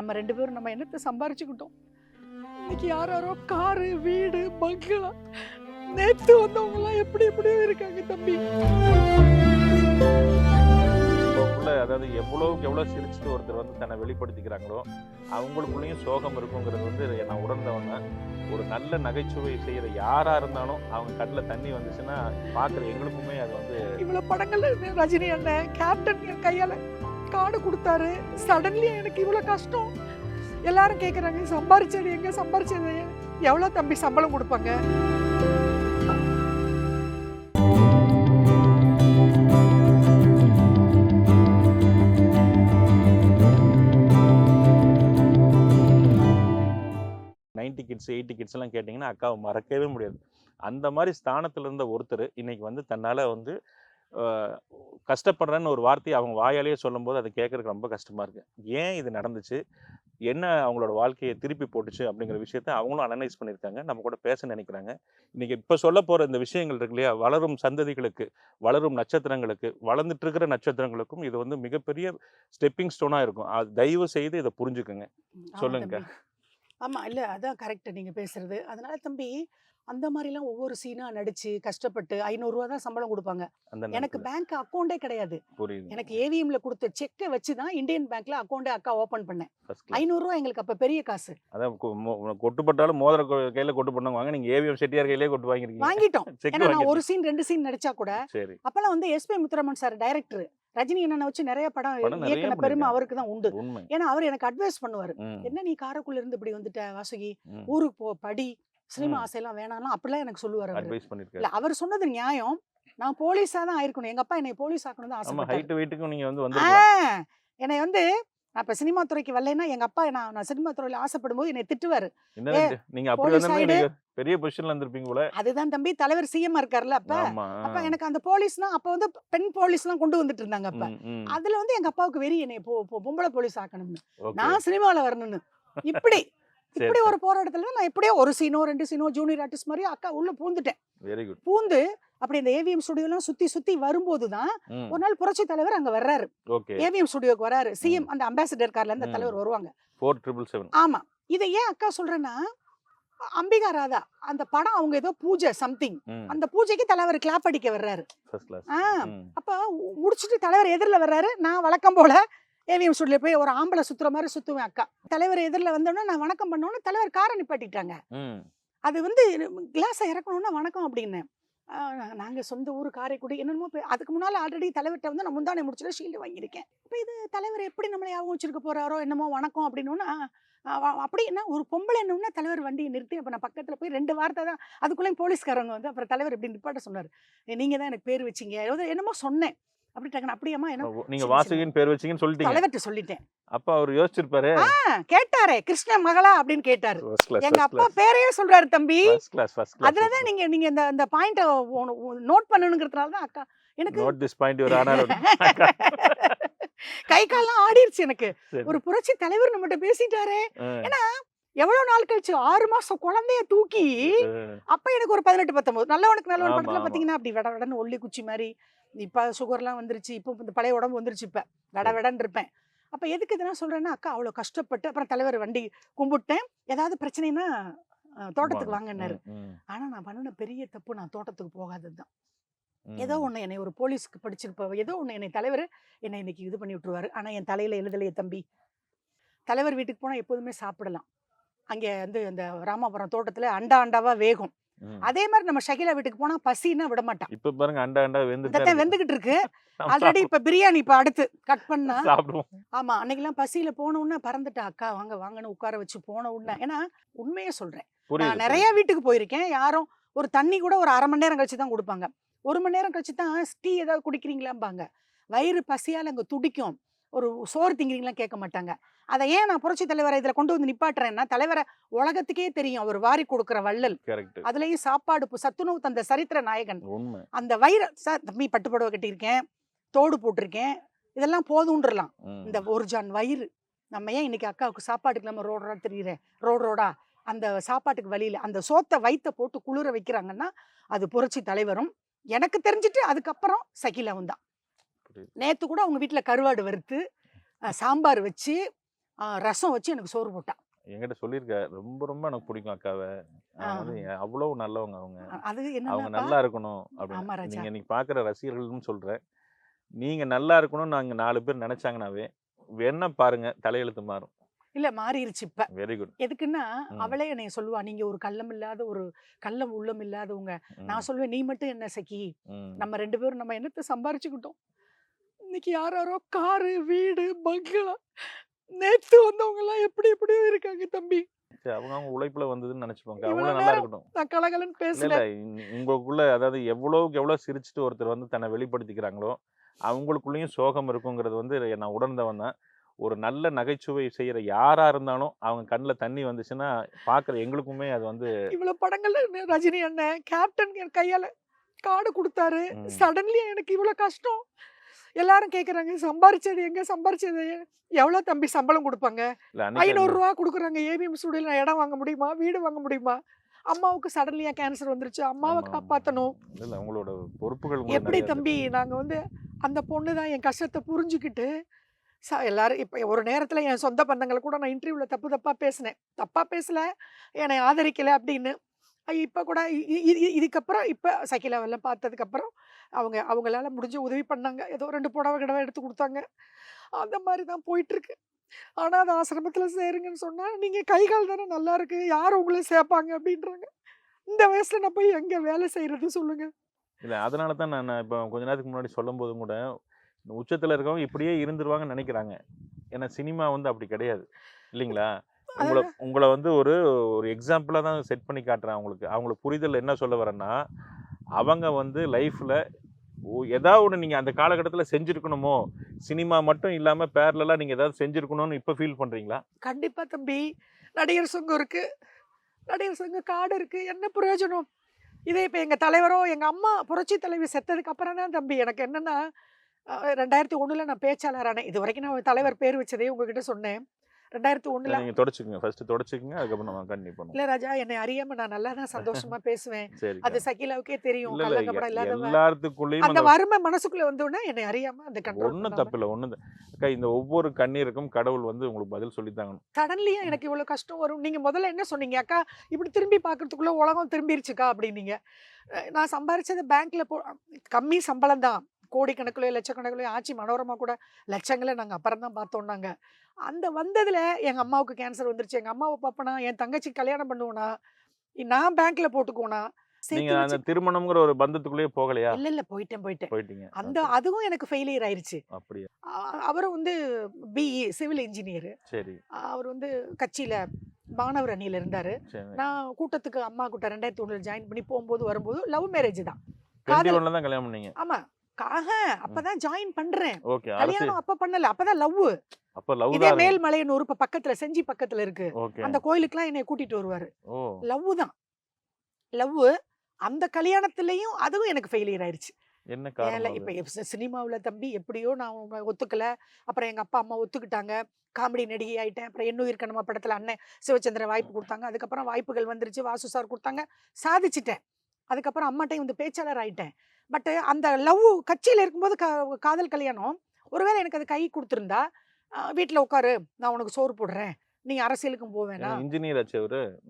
நம்ம ரெண்டு பேரும் நம்ம என்னத்தை சம்பாரிச்சுக்கிட்டோம்? இன்னைக்கு யார் யாரோ காரு வீடு பங்களா நேத்து வந்தவங்கலாம் எப்படி எப்படியோ இருக்காங்க தம்பி. அதாவது எவ்வளவுக்கு எவ்வளவு சிரிச்சுட்டு ஒருத்தர் வந்து தன்னை வெளிப்படுத்திக்கிறாங்களோ அவங்களுக்குள்ளேயும் சோகம் இருக்குங்கிறது வந்து நான் உணர்ந்தவங்க. ஒரு நல்ல நகைச்சுவை செய்யற யாரா இருந்தாலும் அவங்க கண்ணில் தண்ணி வந்துச்சுன்னா பார்க்குற எங்களுக்குமே அது வந்து இவ்வளவு படங்கள்ல இருந்து ரஜினி அண்ணன் கேப்டன் கையால கார்டு கொடுத்தாரு. சடன்லி எனக்கு இவ்வளவு கஷ்டம். எல்லாரும் கேட்குறாங்க சம்பாரிச்சது எங்க சம்பாரிச்சது எவ்வளவு தம்பி சம்பளம் கொடுப்பாங்க? நைன்டி கிட்ஸ் எயிட்டி கிட்ஸ் எல்லாம் கேட்டிங்கன்னா அக்காவை மறக்கவே முடியாது. அந்த மாதிரி ஸ்தானத்துல இருந்த ஒருத்தர் இன்னைக்கு வந்து தன்னால வந்து கஷ்டப்படுறேன்னு ஒரு வார்த்தையை அவங்க வாயாலேயே சொல்லும்போது அதை கேட்கறதுக்கு ரொம்ப கஷ்டமா இருக்கு. ஏன் இது நடந்துச்சு? என்ன அவங்களோட வாழ்க்கையை திருப்பி போட்டுச்சு அப்படிங்கிற விஷயத்த அவங்களும் அனலைஸ் பண்ணியிருக்காங்க. நம்ம கூட பேச நினைக்கிறாங்க. இன்னைக்கு இப்போ சொல்ல போற இந்த விஷயங்கள் இருக்கு இல்லையா? வளரும் சந்ததிகளுக்கு வளரும் நட்சத்திரங்களுக்கு வளர்ந்துட்டு இருக்கிற நட்சத்திரங்களுக்கும் இது வந்து மிகப்பெரிய ஸ்டெப்பிங் ஸ்டோனா இருக்கும். அது தயவு செய்து இதை புரிஞ்சுக்கோங்க. சொல்லுங்க. தம்பி. ஆமா இல்ல. அதான் கரெக்ட் நீங்க பேசுறது. அதனால தம்பி அந்த மாதிரிலாம் ஒவ்வொரு சீனா நடிச்சு கஷ்டப்பட்டு ஐநூறு ரூபா தான் சம்பளம் கொடுப்பாங்க. எனக்கு. பேங்க் அக்கௌண்டே கிடையாது. எனக்கு ஏவிஎம்ல கொடுத்த செக்கை வச்சு தான் இந்தியன் பேங்க்ல அக்கௌண்டே அக்கா ஓபன் பண்ணேன். First class. ஐநூறு ரூபா எங்களுக்கு அப்ப பெரிய காசு. அதான் கொ- மோ- கொட்டு போட்டாலும் மோதிர கையில கொட்டு பண்ணவங்க வாங்க. நீங்க ஏவிஎம் செட்டியார் கையிலே கொட்டு வாங்கிருக்கீங்க வாங்கிட்டோம். ஏன்னா நான் ஒரு சீன் ரெண்டு சீன் நடிச்சா கூட அப்பெல்லாம் வந்து SP Muthuraman sir director. Rajini அண்ணனை வச்சு நிறைய படம் இயக்குன பெருமை. அவருக்கு தான் உண்டு. ஏன்னா அவர் எனக்கு அட்வைஸ் பண்ணுவாரு. என்ன நீ காரைக்குள்ள இருந்து இப்படி வந்துட்ட வாசுகி. ஊருக்கு போ படி. சினிமா. ஆசையெல்லாம் வேணாம்லாம் அப்படிலாம் எனக்கு சொல்லுவார் அவரு. அவர் சொன்னது நியாயம். நான் போலீஸா தான் ஆயிருக்கணும். எங்க அப்பா என்னை போலீஸ் ஆக்கணும் தான் ஆமா ஆசைப்பட்டாரு. ஹைட் வெயிட்டுக்கும் நீங்க வந்து ஆ, வந்துருக்கலாம். என்னை வந்து நான் இப்ப சினிமா துறைக்கு வரலைன்னா எங்க அப்பா நான் சினிமா துறையில ஆசைப்படும் போது என்னை திட்டுவாரு என்ன நீங்க போலீஸ் பெரிய பொசிஷன்ல இருந்திருப்பீங்க போல. அதுதான் தம்பி தலைவர் சிஎம் இருக்காருல்ல அப்ப. அப்ப எனக்கு அந்த போலீஸ்னா அப்ப வந்து பெண் போலீஸ்லாம் கொண்டு வந்துட்டு இருந்தாங்க அப்ப. அதுல வந்து எங்க அப்பாவுக்கு வெறி என்னை பொ- பொம்பளை போலீஸ் ஆக்கணும்னு. நான் சினிமால வரணும்னு. இப்படி இப்படி. ஒரு போராட்டத்துல நான் எப்படியோ ஒரு சீனோ ரெண்டு சீனோ ஜூனியர் ஆர்டிஸ்ட் மாதிரி அக்கா உள்ள பூந்துட்டேன். வெரி குட் பூந்து அப்படி இந்த ஏவிஎம் ஸ்டுடியோலாம் சுத்தி சுத்தி வரும்போது தான் ஒரு நாள் புரட்சி தலைவர் அங்க வர்றாரு. ஏவிஎம் ஸ்டுடியோக்கு வராரு சிஎம் அந்த அம்பாசிடர் கார்ல ம். தலைவர் வருவாங்க. ஃபோர் ட்ரிபிள் செவன் ஆமா. இதை ஏன் அக்கா சொல்றேன்னா அம்பிகா ராதா அந்த படம் அவங்க ஏதோ பூஜை சம்திங் அந்த பூஜைக்கு தலைவர் கிளாப் அடிக்க வர்றாரு. அப்ப முடிச்சிட்டு தலைவர் எதிரில் வர்றாரு. நான் வழக்கம் போல ஏவிஎம் ஸ்டுடியோ போய் ஒரு ஆம்பளை சுத்துற மாதிரி சுத்துவேன் அக்கா. தலைவர் எதிரில் வந்தோடனே நான் வணக்கம் பண்ணோன்னே தலைவர் காரை நிப்பாட்டிட்டாங்க. அது வந்து கிளாஸை இறக்கணும்னா வணக்கம் அப்படின்னு நாங்கள் சொந்த ஊர் காரைக்குடி என்னென்னமோ அதுக்கு முன்னால் ஆல்ரெடி தலைவர்கிட்ட வந்து நான் முந்தானே முடிச்சுட்டு ஷீல்டு வாங்கியிருக்கேன். இப்போ இது தலைவர் எப்படி நம்மளை ஞாபகம் வச்சிருக்க போறாரோ என்னமோ வணக்கம் அப்படின்னோன்னா அப்படின்னா ஒரு பொம்பளை என்னன்னா தலைவர் வண்டியை நிறுத்தி அப்போ நான் பக்கத்தில் போய் ரெண்டு வார்த்தை தான் அதுக்குள்ளேயும் போலீஸ்காரங்க வந்து அப்புறம் தலைவர் இப்படி நிப்பாட்ட சொன்னார். நீங்கள் தான் எனக்கு பேர் வச்சீங்க. ஏதோ என்னமோ சொன்னேன். அப்படி டக்குன்னு அப்படியாம்மா என்ன நீங்க வாசுகின்னு பேர் வச்சீங்கன்னு சொல்லிட்டீங்க. தலைவர்கிட்ட சொல்லிட்டேன். அப்ப அவர் யோசிச்சிருப்பாரு. கேட்டாரே கிருஷ்ண மகளா? அப்படின்னு கேட்டாரு. எங்க அப்பா பேரையே சொல்றாரு தம்பி. அதுலதான் நீங்க நீங்க இந்த இந்த பாயிண்ட நோட் பண்ணணுங்கிறதுனால தான் அக்கா எனக்கு நோட் திஸ் பாயிண்ட் ஒரு ஆனால் கை கால்லாம் ஆடிருச்சு எனக்கு. ஒரு புரட்சி தலைவர் நம்மகிட்ட பேசிட்டாரே. எவ்வளவு நாள் கழிச்சு? ஆறு மாசம் குழந்தைய தூக்கி அப்ப எனக்கு ஒரு பதினெட்டு பத்தொன்பது. நல்லவனுக்கு நல்லவன் ஆமா, படத்துல. பாத்தீங்கன்னா அப்படி வெட வெடன்னு ஒல்லி குச்சி மாதிரி இப்ப சுகர்லாம் வந்துருச்சு இப்போ இந்த பழைய உடம்பு வந்துருச்சு இப்ப. வெட வெடன்னு இருப்பேன். அப்ப எதுக்கு இதெல்லாம் சொல்றேன்னா அக்கா அவ்வளவு கஷ்டப்பட்டு அப்புறம் தலைவர் வண்டி கும்பிட்டேன். ஏதாவது பிரச்சனைனா தோட்டத்துக்கு வாங்கினாரு ஆனா நான் பண்ணின பெரிய தப்பு நான் தோட்டத்துக்கு போகாததுதான் ஏதோ ஒண்ணு என்னை ஒரு போலீஸ்க்கு படிச்சிருப்ப ஏதோ ஒண்ணு என்னை தலைவர் என்னை இன்னைக்கு இது பண்ணி விட்டுருவாரு. ஆனா என் தலையில எழுதலையே தம்பி. தலைவர் வீட்டுக்கு போனா எப்போதுமே சாப்பிடலாம். அங்க வந்து அந்த ராமாபுரம் தோட்டத்துல அண்டா அண்டாவா வேகும். அதே மாதிரி நம்ம ஷகிலா வீட்டுக்கு போனா பசின்னா விட மாட்டான். இப்ப பாருங்க அண்டா அண்டா வெந்து வெந்துகிட்டு இருக்கு ஆல்ரெடி இப்ப பிரியாணி இப்ப அடுத்து கட் பண்ணா சாப்பிடுவோம். ஆமா அன்னைக்கெல்லாம் பசியில போன உடனே பறந்துட்டா அக்கா வாங்க வாங்கன்னு உட்கார வச்சு போன உடனே. ஏன்னா உண்மையே சொல்றேன். நான் நிறைய வீட்டுக்கு போயிருக்கேன். யாரும் ஒரு தண்ணி கூட ஒரு அரை மணி நேரம் கழிச்சு தான் கொடுப்பாங்க. ஒரு மணி நேரம் கழிச்சு தான் டீ ஏதாவது குடிக்கிறீங்களாம்பாங்க. வயிறு பசியால் அங்கே துடிக்கும். ஒரு சோறு திங்கிறீங்களா கேட்க மாட்டாங்க. அதை ஏன் நான் புரட்சி தலைவரை இதில் கொண்டு வந்து நிப்பாட்டுறேன்னா தலைவரை உலகத்துக்கே தெரியும். அவர் வாரி கொடுக்குற வள்ளல். அதுலயும் சாப்பாடு சத்துணவு தந்த சரித்திர நாயகன். அந்த வயிறு சார் தம்பி பட்டு புடவை கட்டியிருக்கேன். தோடு போட்டிருக்கேன். இதெல்லாம் போதுன்றலாம். இந்த ஒரு ஜான் வயிறு. நம்ம ஏன் இன்னைக்கு அக்காவுக்கு சாப்பாட்டுக்கு இல்லாமல் ரோடு ரோடா தெரியுறேன் ரோடு ரோடா. அந்த சாப்பாட்டுக்கு வழியில அந்த சோத்தை வைத்த போட்டு குளிர வைக்கிறாங்கன்னா அது புரட்சி தலைவரும் எனக்கு தெரிஞ்சுட்டு அதுக்கப்புறம் சகிலாவும் தான். நேத்து கூட அவங்க வீட்டில் கருவாடு வறுத்து சாம்பார் வச்சு ரசம் வச்சு எனக்கு சோறு போட்டான் என்கிட்ட சொல்லியிருக்க. ரொம்ப ரொம்ப எனக்கு பிடிக்கும் அக்காவை. அவ்வளவு நல்லவங்க அவங்க. அவங்க நல்லா இருக்கணும் அப்படின்னு. நீங்க இன்னைக்கு பாக்குற ரசிகர்கள்னு சொல்றேன். நீங்க நல்லா இருக்கணும்னு நாங்க நாலு பேர் நினைச்சாங்கனாவே வேணா பாருங்க தலையெழுத்து மாறும். இல்ல மாறிடுச்சு இப்ப. Very good. எதுக்குன்னா. அவளே என்னை சொல்லுவா நீங்க ஒரு கள்ளம் இல்லாத ஒரு கள்ளம் உள்ளம் இல்லாதவங்க. நான் சொல்லுவேன் நீ மட்டும் என்ன சகி? நம்ம ரெண்டு பேரும் நம்ம என்னத்தை சம்பாரிச்சுக்கிட்டோம்? இன்னைக்கு யார் யாரோ காரு வீடு பங்களா. நேத்து வந்தவங்க எல்லாம் எப்படி எப்படியோ இருக்காங்க தம்பி. அவங்க அவங்க உழைப்புல வந்ததுன்னு நினைச்சுப்பாங்க அவங்களும் நல்லா இருக்கட்டும். நான் கலகலன்னு பேசல உங்களுக்குள்ள அதாவது எவ்வளவுக்கு எவ்வளவு சிரிச்சுட்டு ஒருத்தர் வந்து தன்னை வெளிப்படுத்திக்கிறாங்களோ அவங்களுக்குள்ளேயும் சோகம் இருக்குங்கிறது வந்து நான் உணர்ந்தவன் தான். ஒரு நல்ல நகைச்சுவை செய்யற யாரா இருந்தாலும் அவங்க கண்ணில் தண்ணி வந்துச்சுன்னா பாக்குற எங்களுக்குமே அது வந்து இவ்வளவு படங்கள்ல ரஜினி அண்ணன் கேப்டன் கையால கார்டு கொடுத்தாரு. சடன்லி எனக்கு இவ்வளவு கஷ்டம். எல்லாரும் கேக்குறாங்க சம்பாரிச்சது எங்க? சம்பாரிச்சது எவ்வளவு தம்பி சம்பளம் கொடுப்பாங்க? இல்ல அன்னைக்கு ஐநூறு ரூபா கொடுக்குறாங்க ஏவிஎம் ஸ்டூடியோல நான் இடம் வாங்க முடியுமா? வீடு வாங்க முடியுமா? அம்மாவுக்கு சடன்லியா கேன்சர் வந்துருச்சு. அம்மாவை ஆமா. காப்பாத்தணும். இல்ல, உங்களோட பொறுப்புகள் எப்படி. தம்பி? நாங்க வந்து அந்த பொண்ணு தான் என் கஷ்டத்தை புரிஞ்சுக்கிட்டு ச எல்லாரும் இப்போ ஒரு நேரத்தில் என் சொந்த பந்தங்களை கூட நான் இன்டர்வியூவில் தப்பு தப்பாக பேசினேன். தப்பாக பேசல என்னை ஆதரிக்கலை அப்படின்னு. இப்போ கூட இ- இ- இதுக்கப்புறம் இப்போ சகிலாவெல்லாம் பார்த்ததுக்கப்புறம் அவங்க அவங்களால முடிஞ்ச உதவி பண்ணாங்க. ஏதோ ரெண்டு புடவை கிடவை எடுத்து கொடுத்தாங்க. அந்த மாதிரி தான் போயிட்டுருக்கு. ஆனால் அது ஆசிரமத்தில் சேருங்கன்னு சொன்னால் நீங்கள் கை கால் தானே நல்லா இருக்கு. யார் உங்களை சேர்ப்பாங்க அப்படின்றாங்க. இந்த வயசில் நான் போய் எங்கே வேலை செய்கிறது சொல்லுங்கள் இல்லை அதனால தான் நான் இப்போ கொஞ்ச நேரத்துக்கு முன்னாடி சொல்லும் போதும் கூட இந்த இருக்கவங்க இப்படியே இருந்துருவாங்கன்னு நினைக்கிறாங்க. ஏன்னா சினிமா வந்து அப்படி கிடையாது. இல்லைங்களா? உங்களை உங்களை வந்து ஒரு ஒரு எக்ஸாம்பிளாக தான் செட் பண்ணி காட்டுறேன் அவங்களுக்கு. அவங்களுக்கு புரிதல் என்ன சொல்ல வரேன்னா அவங்க வந்து லைஃப்பில் ஏதாவது ஒன்று நீங்கள் அந்த காலகட்டத்தில் செஞ்சுருக்கணுமோ சினிமா மட்டும் இல்லாமல் பேரலாம் நீங்கள் ஏதாவது செஞ்சுருக்கணும்னு இப்போ ஃபீல் பண்ணுறீங்களா கண்டிப்பா தம்பி. நடிகர் சங்கம் இருக்கு. நடிகர் சங்க கார்டு இருக்கு. என்ன பிரயோஜனம்? இதே இப்போ எங்க தலைவரோ எங்க அம்மா புரட்சி தலைவி செத்ததுக்கு அப்புறம் தான் தம்பி. எனக்கு என்னன்னா ரெண்டாயிரத்தி ஒண்ணுல நான் பேச்சாளரானேன் இது வரைக்கும் நான் தலைவர் பேர் வச்சதே உங்ககிட்ட சொன்னேன். ரெண்டாயிரத்தி ஒண்ணுல நீங்கள் தொடச்சிக்கங்க. ஃபர்ஸ்ட் தொடச்சிக்கங்க அதுக்கப்புறம் நம்ம கண்டினியூ பண்ணுவோம். இல்ல ராஜா என்னை அறியாம நான் நல்லா தான் சந்தோஷமா பேசுவேன். அது சகிலாவுக்கே தெரியும். இல்ல இல்ல கள்ளங்கப்படம் இல்லாதவ. எல்லாத்துக்குள்ளேயும் அந்த வறுமை மனசுக்குள்ள வந்த உடனே என்னை அறியாம அந்த கண்ட்ரோல் ஒன்றும் தப்பு இல்லை ஒன்றும் அக்கா இந்த ஒவ்வொரு கண்ணீருக்கும் கடவுள் வந்து உங்களுக்கு பதில் சொல்லித்தாங்கணும் சடன்லியா எனக்கு இவ்வளவு கஷ்டம் வரும். நீங்க முதல்ல என்ன சொன்னீங்க? அக்கா இப்படி திரும்பி பார்க்கறதுக்குள்ள உலகம் திரும்பிருச்சுக்கா அப்படின்னீங்க. நான் சம்பாரிச்சது பேங்க்ல போ கம்மி சம்பளம் தான். கோடிக்கணக்கிலோ லட்சக்கணக்கிலோ ஆட்சி மனோரமா கூட லட்சங்களை நாங்க அப்புறம் தான் பார்த்தோம்னாங்க. அந்த வந்ததுல எங்க அம்மாவுக்கு கேன்சர் வந்துருச்சு. எங்க அம்மாவை பார்ப்பனா என் தங்கச்சி கல்யாணம் பண்ணுவோனா நான் பேங்க்ல போட்டுக்குவோனா நீங்க அந்த திருமணம்ங்கிற ஒரு பந்தத்துக்குள்ளேயே போகலையா? இல்ல இல்ல போயிட்டேன் போயிட்டேன். போயிட்டீங்க. அந்த அதுவும் எனக்கு ஃபெயிலியர் ஆயிருச்சு. அப்படியா? அவரும் வந்து பிஇ சிவில் இன்ஜினியர் சரி. அவர் வந்து கட்சியில மாணவர் அணியில இருந்தாரு. நான் கூட்டத்துக்கு அம்மா கூட்ட ரெண்டாயிரத்தி ஒண்ணுல ஜாயின் பண்ணி போகும்போது வரும்போது லவ் மேரேஜ் தான் கல்யாணம் பண்ணீங்க. ஆமா. அப்பதான் ஜாயின் பண்றேன். கல்யாணம் அப்ப பண்ணல அப்பதான் லவ் அப்ப லவ் இதே மேல்மலையனூர் இப்ப பக்கத்துல செஞ்சி பக்கத்துல இருக்கு. அந்த கோயிலுக்குலாம் என்னை கூட்டிட்டு வருவாரு. லவ் தான். லவ் அந்த கல்யாணத்துலயும் அதுவும் எனக்கு ஃபெயிலியர் ஆயிருச்சு. என்ன காரணம் இப்ப சினிமாவுல தம்பி எப்படியோ நான் ஒத்துக்கல. அப்புறம் எங்க அப்பா அம்மா ஒத்துக்கிட்டாங்க. காமெடி நடிகை ஆயிட்டேன். அப்புறம் என்னுயிர் கனமா படத்துல அண்ணன் சிவச்சந்திரன் வாய்ப்பு கொடுத்தாங்க. அதுக்கப்புறம் வாய்ப்புகள் வந்துருச்சு. வாசு சார் கொடுத்தாங்க. சாதிச்சிட்டேன். அதுக்கப்புறம் அம்மாட்டையும் வந்து பேச்சாளர் ஆயிட்டேன். பட் அந்த லவ் கட்சியில இருக்கும்போது கா- காதல் கல்யாணம். ஒருவேளை எனக்கு அது கை கொடுத்துருந்தா வீட்டில் உட்காரு நான் உனக்கு சோறு போடுறேன். நீ அரசியலுக்கும் போவேனா இன்ஜினியர் ஆச்சு அவரு?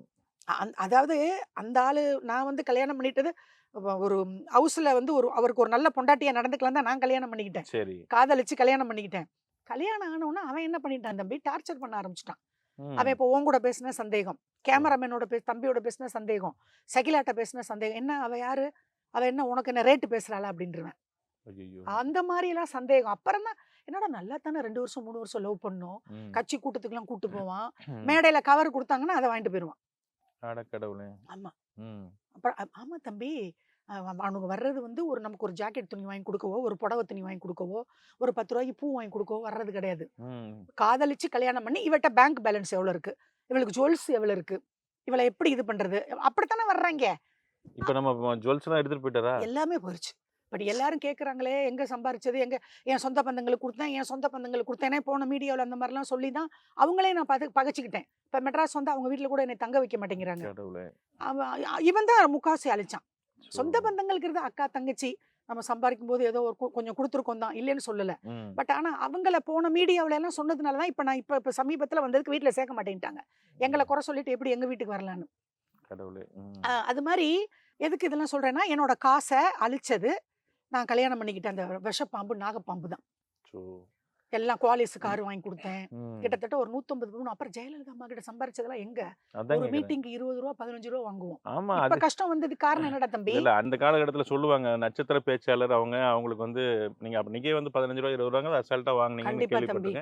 அதாவது அந்த ஆளு நான் வந்து கல்யாணம் பண்ணிட்டது ஒரு ஹவுஸ்ல வந்து ஒரு அவருக்கு ஒரு நல்ல பொண்டாட்டியா நடந்துக்கலாம் தான் நான் கல்யாணம் பண்ணிக்கிட்டேன். சரி. காதலிச்சு கல்யாணம் பண்ணிக்கிட்டேன். கல்யாணம் ஆனவுடனே அவன் என்ன பண்ணிட்டான் தம்பி? டார்ச்சர் பண்ண ஆரம்பிச்சிட்டான். அவன் இப்போ உன் கூட பேசின சந்தேகம். கேமராமேனோட பேச தம்பியோட பேசின சந்தேகம். சகிலாட்ட பேசின சந்தேகம். என்ன அவ யாரு? அவ என்ன உனக்கு என்ன ரேட்டு பேசுறாளா அப்படின்றவன். அந்த மாதிரி எல்லாம் சந்தேகம். அப்புறம் தான் என்னடா நல்லா தானே ரெண்டு வருஷம் மூணு வருஷம் லவ் பண்ணோம். கட்சி கூட்டத்துக்குலாம் கூட்டு போவான். மேடையில கவர் கொடுத்தாங்கன்னா அதை வாங்கிட்டு போயிடுவான் ஆமா. அப்புறம் ஆமா தம்பி. அவனுக்கு வர்றது வந்து ஒரு நமக்கு ஒரு ஜாக்கெட் துணி வாங்கி கொடுக்கவோ ஒரு புடவை துணி வாங்கி கொடுக்கவோ ஒரு பத்து ரூபாய்க்கு பூ வாங்கி கொடுக்கவோ வர்றது கிடையாது. காதலிச்சு கல்யாணம் பண்ணி இவட்ட பேங்க் பேலன்ஸ் எவ்வளவு இருக்கு? இவளுக்கு ஜுவல்ஸ் எவ்வளவு இருக்கு? இவளை எப்படி இது பண்றது? அப்படித்தானே வர்றாங்க. இப்ப நம்ம ஜுவல்ஸ் எல்லாம் எடுத்துட்டு போயிட்டாரா? எல்லாமே போயிடுச்சு பட் எல்லாரும் கேட்குறாங்களே எங்க சம்பாரிச்சது? எங்க என் சொந்த பந்தங்களுக்கு கொடுத்தேன் என் சொந்த பந்தங்களுக்கு கொடுத்தேனே போன மீடியாவில் அந்த மாதிரிலாம் சொல்லி தான் அவங்களே நான் பது பகச்சிக்கிட்டேன். இப்போ மெட்ராஸ் வந்து அவங்க வீட்டில் கூட என்னை தங்க வைக்க மாட்டேங்கிறாங்க. இவன் தான் முக்காசி அழிச்சான். சொந்த பந்தங்களுக்கு இருந்த அக்கா தங்கச்சி நம்ம சம்பாதிக்கும் போது ஏதோ ஒரு கொஞ்சம் கொடுத்துருக்கோம் தான் இல்லைன்னு சொல்லல. பட் ஆனா அவங்கள போன மீடியாவுல எல்லாம் சொன்னதுனால தான் இப்போ நான் இப்போ இப்போ சமீபத்துல வந்ததுக்கு வீட்டில் சேர்க்க மாட்டேன்ட்டாங்க. எங்களை குறை சொல்லிட்டு எப்படி எங்க வீட்டுக்கு வரலான்னு. கடவுளே. அது மாதிரி எதுக்கு இதெல்லாம் சொல்றேன்னா என்னோட காசை அழிச்சது நான் கல்யாணம் பண்ணிக்கிட்ட அந்த விஷப்பாம்பு நாகப்பாம்பு தான். எல்லாம் குவாலிஸ் கார் வாங்கி கொடுத்தேன். கிட்டத்தட்ட ஒரு நூத்தம்பது பவுன் அப்புறம் ஜெயலலிதா அம்மா கிட்ட சம்பாரிச்சதெல்லாம் எங்க? ஒரு. மீட்டிங்க்கு இருபது ரூபா பதினஞ்சு ரூபா வாங்குவோம். ஆமா இப்ப கஷ்டம் வந்தது காரணம் என்னடா தம்பி? இல்ல அந்த காலகட்டத்துல சொல்லுவாங்க நட்சத்திர பேச்சாளர் அவங்க அவங்களுக்கு வந்து நீங்க அப்ப நீங்க வந்து பதினஞ்சு ரூபா இருபது ரூபாங்க அசால்ட்டா வாங்குனீங்கன்னு கண்டிப்பா தம்பி.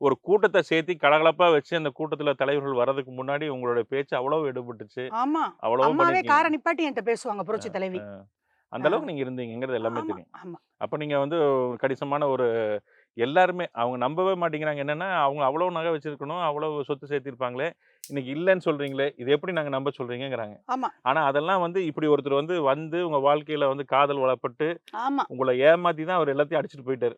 ஒரு கூட்டத்தை சேர்த்து கலகலப்பா வச்சு அந்த கூட்டத்துல தலைவர்கள் வர்றதுக்கு முன்னாடி உங்களுடைய பேச்சு அவ்வளவு எடுபட்டுச்சு. ஆமா. அவ்வளவு. காரை நிப்பாட்டி என்கிட்ட பேசுவாங்க புரட்சி தலைவி. அந்த அளவுக்கு நீங்க இருந்தீங்கிறது எல்லாமே தெரியும். அப்ப நீங்க வந்து கணிசமான ஒரு எல்லாருமே அவங்க நம்பவே மாட்டேங்கிறாங்க. என்னன்னா அவங்க அவ்வளவு நகை வச்சிருக்கணும் அவ்வளவு சொத்து சேர்த்திருப்பாங்களே. இன்னைக்கு இல்லைன்னு சொல்றீங்களே இது எப்படி நாங்க நம்ப சொல்றீங்கங்கிறாங்க. ஆமா. ஆனா அதெல்லாம் வந்து இப்படி ஒருத்தர் வந்து வந்து உங்க வாழ்க்கையில வந்து காதல் வளப்பட்டு உங்களை ஏமாத்தி தான் அவர் எல்லாத்தையும் அடிச்சிட்டு போயிட்டாரு.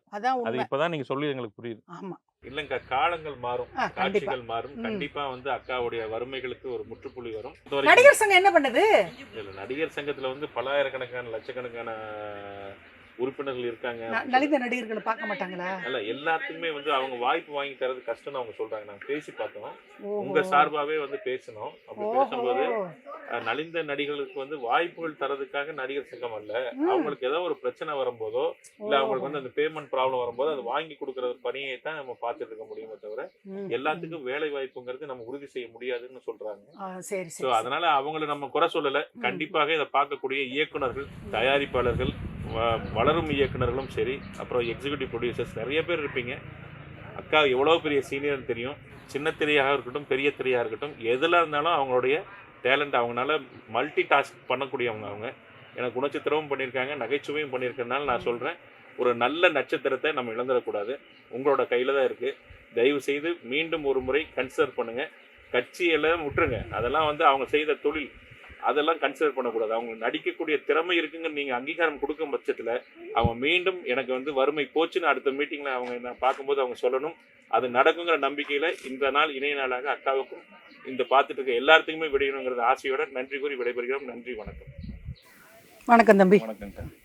அது இப்பதான் நீங்க சொல்லி எங்களுக்கு புரியுது. ஆமா. இல்லங்க காலங்கள் மாறும் காட்சிகள் மாறும். கண்டிப்பா வந்து அக்காவுடைய வறுமைகளுக்கு ஒரு முற்றுப்புள்ளி வரும். நடிகர் சங்கம் என்ன பண்ணுது? இல்ல, நடிகர் சங்கத்துல வந்து பல்லாயிரக்கணக்கான லட்சக்கணக்கான உறுப்பினர்கள் இருக்காங்க நலிந்த நடிகர்களை பார்க்க மாட்டாங்களா? அல்ல எல்லாத்துக்குமே வந்து அவங்க வாய்ப்பு வாங்கி தரது கஷ்டம்னு அவங்க சொல்றாங்க. நாங்க பேசி பார்த்தோம். உங்க சார்பாவே வந்து பேசணும் அப்படி. பேசும்போது நலிந்த நடிகர்களுக்கு வந்து வாய்ப்புகள் தரதுக்காக நடிகர் சங்கம் அல்ல. அவங்களுக்கு ஏதோ ஒரு பிரச்சனை வரும்போதோ இல்ல அவங்களுக்கு வந்து அந்த பேமெண்ட் ப்ராப்ளம் வரும்போது அது வாங்கி கொடுக்கற பணியை தான் நம்ம பார்த்துட்டு இருக்க முடியுமே தவிர எல்லாத்துக்கும் வேலை வாய்ப்புங்கிறது நம்ம உறுதி செய்ய முடியாதுன்னு சொல்றாங்க. அதனால அவங்கள நம்ம குறை சொல்லல. கண்டிப்பாக இதை பார்க்கக்கூடிய இயக்குனர்கள் தயாரிப்பாளர்கள் வளரும் இயக்குனர்களும் சரி அப்புறம் எக்ஸிக்யூட்டிவ் ப்ரொடியூசர்ஸ் நிறைய பேர் இருப்பீங்க. அக்கா எவ்வளோ பெரிய சீனியர்னு தெரியும். சின்ன திரையாக இருக்கட்டும் பெரிய திரையாக இருக்கட்டும் எதில் இருந்தாலும் அவங்களுடைய டேலண்ட் அவங்களால மல்டி டாஸ்க் பண்ணக்கூடியவங்க அவங்க. எனக்கு குணச்சித்திரமும் பண்ணியிருக்காங்க நகைச்சுவையும் பண்ணியிருக்கனால நான் சொல்கிறேன் ஒரு நல்ல நட்சத்திரத்தை நம்ம இழந்துடக்கூடாது. உங்களோட கையில் தான் இருக்குது தயவு செய்து மீண்டும் ஒரு முறை கன்சிடர் பண்ணுங்கள் கட்சியெல்லாம் விட்டுருங்க. அதெல்லாம் வந்து அவங்க செய்த தொழில். அதெல்லாம் கன்சிடர் பண்ணக்கூடாது. அவங்க நடிக்கக்கூடிய திறமை இருக்குங்க நீங்கள் அங்கீகாரம் கொடுக்கும் பட்சத்தில் அவங்க மீண்டும் எனக்கு வந்து வறுமை போச்சுன்னு அடுத்த மீட்டிங்கில் அவங்க நான் பார்க்கும்போது அவங்க சொல்லணும். அது நடக்குங்கிற நம்பிக்கையில் இந்த நாள் இணைய நாளாக அக்காவுக்கும் இந்த பார்த்துட்டு இருக்க எல்லாத்துக்குமே விடையணுங்கிறது ஆசையோட நன்றி கூறி விடைபெறுகிறோம். நன்றி வணக்கம். வணக்கம் தம்பி. வணக்கங்க